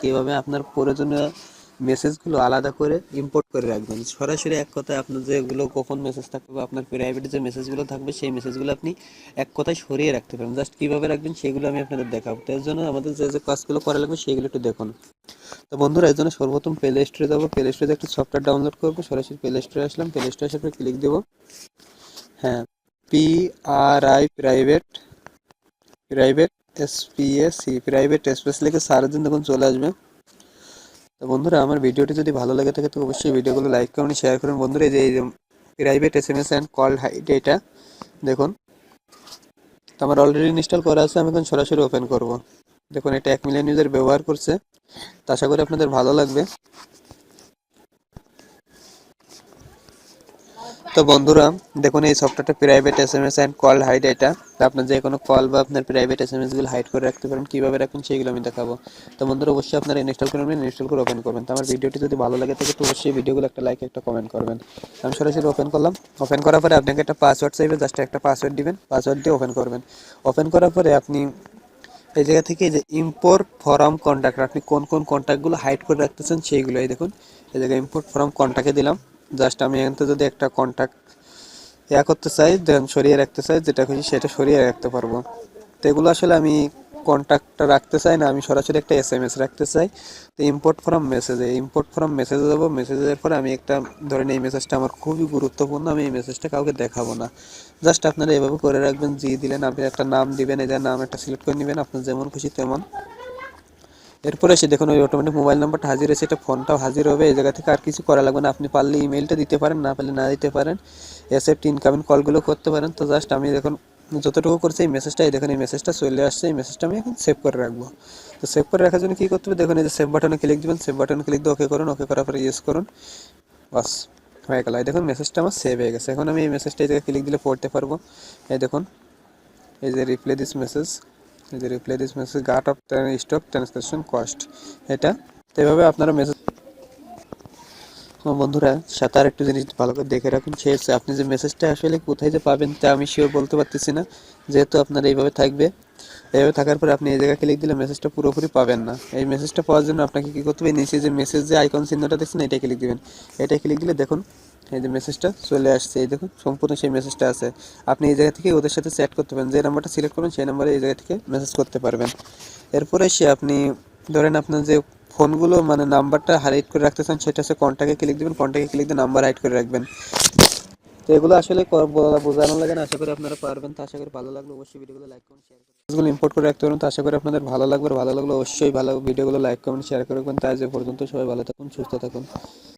কীভাবে আপনার প্রয়োজনীয় মেসেজগুলো আলাদা করে ইম্পোর্ট করে রাখবেন। সরাসরি এক কথায় আপনার যেগুলো গোপন মেসেজ থাকবে বা আপনার প্রাইভেট যে মেসেজগুলো থাকবে, সেই মেসেজগুলো আপনি এক কথায় সরিয়ে রাখতে পারেন জাস্ট কীভাবে রাখবেন সেগুলো আমি আপনাদের দেখাবো। তো এর জন্য আমাদের যে যে কাজগুলো করা লাগবে সেগুলো একটু দেখুন। তো বন্ধুরা, এর জন্য সর্বপ্রথম প্লে স্টোরে যাব। প্লে স্টোরে একটা সফটওয়্যার ডাউনলোড করব। সরাসরি প্লে স্টোরে আসলাম। প্লে স্টোরে আসার ক্লিক দেবো। হ্যাঁ P R I private private S P S C private space লিখে সারার দিন দেখুন চলে আসবে। তো বন্ধুরা, আমার ভিডিওটি যদি ভালো লাগে থাকে, তো অবশ্যই ভিডিওগুলো লাইক করুন শেয়ার করুন। বন্ধুরা, এই যে private S M S and call hide এটা দেখুন। তো আমার অলরেডি ইনস্টল করা আছে, আমি এখন সরাসরি ওপেন করব। দেখুন, এটা এক মিলিয়ন ইউজার ব্যবহার করছে। তো আশা করি আপনাদের ভালো লাগবে। তো বন্ধুরা, দেখুন এই সফটওয়্যারটা private S M S and call hide এটা আপনার যে কোনো কল বা আপনার প্রাইভেট এস এম এসগুলো হাইড করে রাখতে পারেন, কীভাবে রাখবেন সেইগুলো আমি দেখাবো। তো বন্ধুরা, অবশ্যই আপনারা ইনস্টল করবেন ইনস্টল করে ওপেন করবেন। তো আমার ভিডিওটি যদি ভালো লাগে থাকে তো অবশ্যই ভিডিওগুলো একটা লাইক একটা কমেন্ট করবেন। আমি সরাসরি ওপেন করলাম। ওপেন করার পরে আপনাকে একটা পাসওয়ার্ড চাইবে জাস্ট একটা পাসওয়ার্ড দিবেন পাসওয়ার্ড দিয়ে ওপেন করবেন। ওপেন করার পরে আপনি এই জায়গা থেকে যে ইম্পোর্ট ফরম কন্ট্যাক্ট আপনি কোন কোন কন্ট্যাক্টগুলো হাইড করে রাখতেছেন সেইগুলো এই দেখুন, এই জায়গায় ইম্পোর্ট ফরম কন্ট্যাক্টে দিলাম। জাস্ট আমি এখান থেকে যদি একটা কন্ট্যাক্ট ইয়া করতে চাই, দেন সরিয়ে রাখতে চাই, যেটা খুশি সেটা সরিয়ে রাখতে পারব। তো এগুলো আসলে আমি কন্ট্যাক্টটা রাখতে চাই না, আমি সরাসরি একটা এস এম এস রাখতে চাই। তো ইম্পোর্ট ফ্রম মেসেজে ইম্পোর্ট ফ্রম মেসেজে যাব। মেসেজের পরে আমি একটা, ধরেন এই মেসেজটা আমার খুবই গুরুত্বপূর্ণ, আমি এই মেসেজটা কাউকে দেখাবো না। জাস্ট আপনারা এভাবে করে রাখবেন, জি দিলেন, আপনি একটা নাম দিবেন এদের নাম একটা সিলেক্ট করে নেবেন, আপনার যেমন খুশি তেমন এরপরে এসে দেখুন ওই অটোমেটিক মোবাইল নাম্বারটা হাজির আছে এটা ফোনটাও হাজির হবে, এই জায়গা থেকে আর কিছু করা লাগবে না। আপনি পারলে ইমেলটা দিতে পারেন, না পারলে না দিতে পারেন। এসএফটি ইনকামিং কলগুলো করতে পারেন। তো জাস্ট আমি দেখুন, যতটুকু করছি এই মেসেজটা এই দেখুন, এই মেসেজটা চলে আসছে, এই মেসেজটা আমি এখন সেভ করে রাখব। তো সেভ করে রাখার জন্য কী করতে হবে? দেখুন এই যে সেভ বাটনে ক্লিক দিবেন সেভ বাটনে ক্লিক দিয়ে ওকে করুন ওকে করার পরে ইউজ করুন। বাস, হয়ে গেল। এই দেখুন মেসেজটা আমার সেভ হয়ে গেছে। এখন আমি এই মেসেজটা এই জায়গায় ক্লিক দিলে পড়তে পারব। এই দেখুন, এই যে রিপ্লে দিস মেসেজ এই যে reply this message got of stock translation cost এটা, এভাবে আপনারা মেসেজ বন্ধুরা, সাথে আর একটু জিনিস ভালো করে দেখে রাখুন, সে আপনি যে মেসেজটা আসলে কোথায় যে পাবেন তা আমি শিওর বলতে পারতেছি না। যেহেতু আপনার এইভাবে থাকবে এইভাবে থাকার পরে আপনি এই জায়গায় ক্লিক দিলে মেসেজটা পুরোপুরি পাবেন না। এই মেসেজটা পাওয়ার জন্য আপনাকে কী করতে হবে? নিচে যে মেসেজ যে আইকন চিহ্নটা দেখছেন এটা ক্লিক দিবেন। এটা ক্লিক দিলে দেখুন, এই যে মেসেজটা চলে আসছে। এই দেখুন, সম্পূর্ণ সেই মেসেজটা আছে। আপনি এই জায়গা থেকে ওদের সাথে চ্যাট করতে পারেন। যে নাম্বারটা সিলেক্ট করবেন, সেই নাম্বারে এই জায়গা থেকে মেসেজ করতে পারবেন। এরপরে সে আপনি ধরেন আপনার যে ফোনগুলো মানে নাম্বারটা হাইড করে রাখতে চান, সেটা হচ্ছে কন্ট্যাক্টে ক্লিক দিবেন। কন্ট্যাক্টে ক্লিক দিয়ে নাম্বার হাইড করে রাখবেন। তো এগুলো আসলে বলা- বোঝানো লাগে না, আশা করি আপনারা পারবেন। তো আশা করি ভালো লাগল। অবশ্যই ভিডিওগুলো লাইক করুন শেয়ার করুন এগুলো ইম্পোর্ট করে রাখতে পারেন। তো আশা করি আপনাদের ভালো লাগবে। ভালো লাগল অবশ্যই ভালো ভিডিওগুলো লাইক কমেন্ট শেয়ার করবেন তাই যে পর্যন্ত সবাই ভালো থাকুন, সুস্থ থাকুন।